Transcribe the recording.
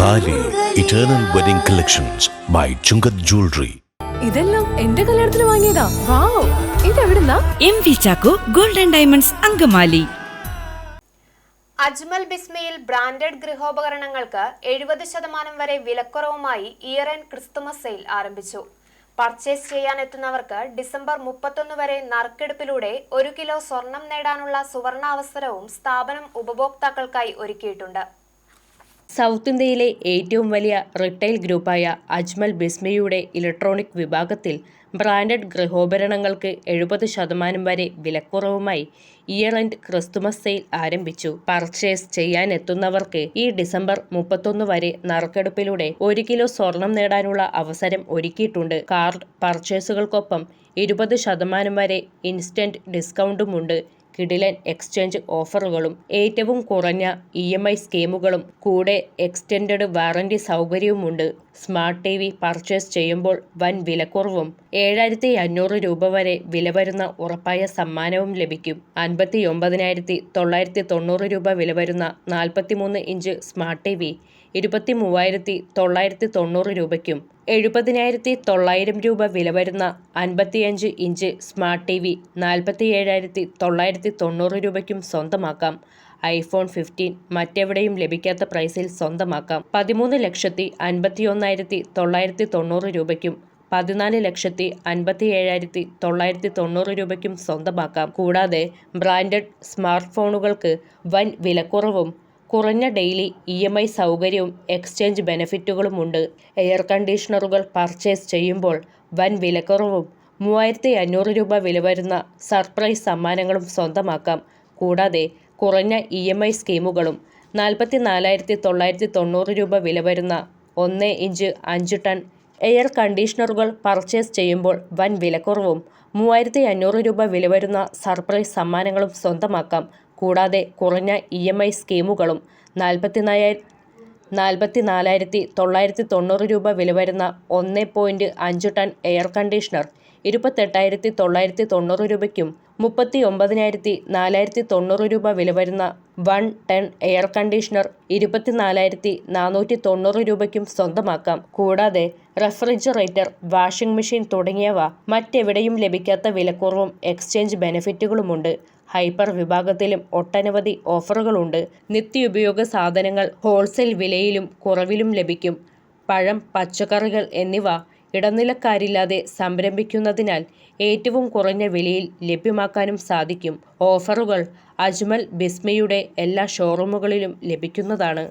Thali eternal wedding collections by Chungath jewellery ഇതെല്ലാം എന്റെ കല്യാണത്തിന് വാങ്ങിയതാ. Wow. ഇതെവിടുന്നാ? M V Chacko golden diamonds Angamaly. Ajmal ബിസ്മയിൽ branded ഗൃഹോപകരണങ്ങൾക്ക് എഴുപത് ശതമാനം വരെ വിലക്കുറവുമായി ഇയർ ആൻഡ് ക്രിസ്തുമസ് സെയിൽ ആരംഭിച്ചു. പർച്ചേസ് ചെയ്യാനെത്തുന്നവർക്ക് ഡിസംബർ മുപ്പത്തൊന്ന് വരെ നറുക്കെടുപ്പിലൂടെ ഒരു കിലോ സ്വർണം നേടാനുള്ള സുവർണാവസരവും സ്ഥാപനം ഉപഭോക്താക്കൾക്കായി ഒരുക്കിയിട്ടുണ്ട്. സൗത്ത് ഇന്ത്യയിലെ ഏറ്റവും വലിയ റിട്ടെയിൽ ഗ്രൂപ്പായ അജ്മൽ ബിസ്മയുടെ ഇലക്ട്രോണിക് വിഭാഗത്തിൽ ബ്രാൻഡഡ് ഗൃഹോപകരണങ്ങൾക്ക് എഴുപത് ശതമാനം വരെ വിലക്കുറവുമായി ഇയർ എൻഡ് ക്രിസ്തുമസ് സെയിൽ ആരംഭിച്ചു. പർച്ചേസ് ചെയ്യാനെത്തുന്നവർക്ക് ഈ ഡിസംബർ മുപ്പത്തൊന്ന് വരെ നറുക്കെടുപ്പിലൂടെ ഒരു കിലോ സ്വർണം നേടാനുള്ള അവസരം ഒരുക്കിയിട്ടുണ്ട്. കാർഡ് പർച്ചേസുകൾക്കൊപ്പം ഇരുപത് ശതമാനം വരെ ഇൻസ്റ്റന്റ് ഡിസ്കൗണ്ടുമുണ്ട്. കിടിലൻ എക്സ്ചേഞ്ച് ഓഫറുകളും ഏറ്റവും കുറഞ്ഞ ഇ എം ഐ സ്കീമുകളും കൂടെ എക്സ്റ്റൻഡഡ് വാറന്റി സൗകര്യവുമുണ്ട്. സ്മാർട്ട് ടി വി പർച്ചേസ് ചെയ്യുമ്പോൾ വൻ വിലക്കുറവും ഏഴായിരത്തി അഞ്ഞൂറ് രൂപ വരെ വില വരുന്ന ഉറപ്പായ സമ്മാനവും ലഭിക്കും. അൻപത്തി ഒമ്പതിനായിരത്തി തൊള്ളായിരത്തി തൊണ്ണൂറ് രൂപ വില വരുന്ന നാൽപ്പത്തിമൂന്ന് ഇഞ്ച് സ്മാർട്ട് ടി വി ഇരുപത്തി മൂവായിരത്തി തൊള്ളായിരത്തി തൊണ്ണൂറ് രൂപയ്ക്കും എഴുപതിനായിരത്തി തൊള്ളായിരം രൂപ വില വരുന്ന അൻപത്തിയഞ്ച് ഇഞ്ച് സ്മാർട്ട് ടി വി നാൽപ്പത്തി ഏഴായിരത്തി തൊള്ളായിരത്തി തൊണ്ണൂറ് രൂപയ്ക്കും സ്വന്തമാക്കാം. ഐഫോൺ ഫിഫ്റ്റീൻ മറ്റെവിടെയും ലഭിക്കാത്ത പ്രൈസിൽ സ്വന്തമാക്കാം. പതിമൂന്ന് ലക്ഷത്തി അൻപത്തി ഒന്നായിരത്തി തൊള്ളായിരത്തി തൊണ്ണൂറ് രൂപയ്ക്കും പതിനാല് ലക്ഷത്തി അൻപത്തി ഏഴായിരത്തി തൊള്ളായിരത്തി തൊണ്ണൂറ് രൂപയ്ക്കും സ്വന്തമാക്കാം. കൂടാതെ ബ്രാൻഡഡ് സ്മാർട്ട് ഫോണുകൾക്ക് വൻ വിലക്കുറവും കുറഞ്ഞ ഡെയിലി ഇ എം ഐ സൗകര്യവും എക്സ്ചേഞ്ച് ബെനഫിറ്റുകളുമുണ്ട്. എയർ കണ്ടീഷണറുകൾ പർച്ചേസ് ചെയ്യുമ്പോൾ വൻ വിലക്കുറവും മൂവായിരത്തി അഞ്ഞൂറ് രൂപ വില വരുന്ന സർപ്രൈസ് സമ്മാനങ്ങളും സ്വന്തമാക്കാം. കൂടാതെ കുറഞ്ഞ ഇ എം ഐ സ്കീമുകളും നാൽപ്പത്തി നാലായിരത്തി തൊള്ളായിരത്തി തൊണ്ണൂറ് രൂപ വില വരുന്ന ഒന്ന് ഇഞ്ച് അഞ്ച് ടൺ എയർ കണ്ടീഷണറുകൾ പർച്ചേസ് ചെയ്യുമ്പോൾ വൻ വിലക്കുറവും മൂവായിരത്തി അഞ്ഞൂറ് രൂപ വില വരുന്ന സർപ്രൈസ് സമ്മാനങ്ങളും സ്വന്തമാക്കാം. കൂടാതെ കുറഞ്ഞ ഇ എം ഐ സ്കീമുകളും നാൽപ്പത്തിനായ നാൽപ്പത്തി നാലായിരത്തി തൊള്ളായിരത്തി തൊണ്ണൂറ് രൂപ വില വരുന്ന ഒന്ന് പോയിന്റ് അഞ്ച് ടൺ എയർ കണ്ടീഷണർ ഇരുപത്തെട്ടായിരത്തി തൊള്ളായിരത്തി തൊണ്ണൂറ് രൂപയ്ക്കും മുപ്പത്തി ഒമ്പതിനായിരത്തി നാലായിരത്തി തൊണ്ണൂറ് രൂപ വില വരുന്ന വൺ ടൺ എയർ കണ്ടീഷണർ ഇരുപത്തിനാലായിരത്തി നാനൂറ്റി തൊണ്ണൂറ് രൂപയ്ക്കും സ്വന്തമാക്കാം. കൂടാതെ റെഫ്രിജറേറ്റർ വാഷിംഗ് മെഷീൻ തുടങ്ങിയവ മറ്റെവിടെയും ലഭിക്കാത്ത വിലക്കുറവും എക്സ്ചേഞ്ച് ബെനിഫിറ്റുകളുമുണ്ട്. ഹൈപ്പർ വിഭാഗത്തിലും ഒട്ടനവധി ഓഫറുകളുണ്ട്. നിത്യോപയോഗ സാധനങ്ങൾ ഹോൾസെയിൽ വിലയിലും കുറവിലും ലഭിക്കും. പഴം പച്ചക്കറികൾ എന്നിവ ഇടനിലക്കാരില്ലാതെ സംരംഭിക്കുന്നതിനാൽ ഏറ്റവും കുറഞ്ഞ വിലയിൽ ലഭ്യമാക്കാനും സാധിക്കും. ഓഫറുകൾ അജ്മൽ ബിസ്മയുടെ എല്ലാ ഷോറൂമുകളിലും ലഭിക്കുന്നതാണ്.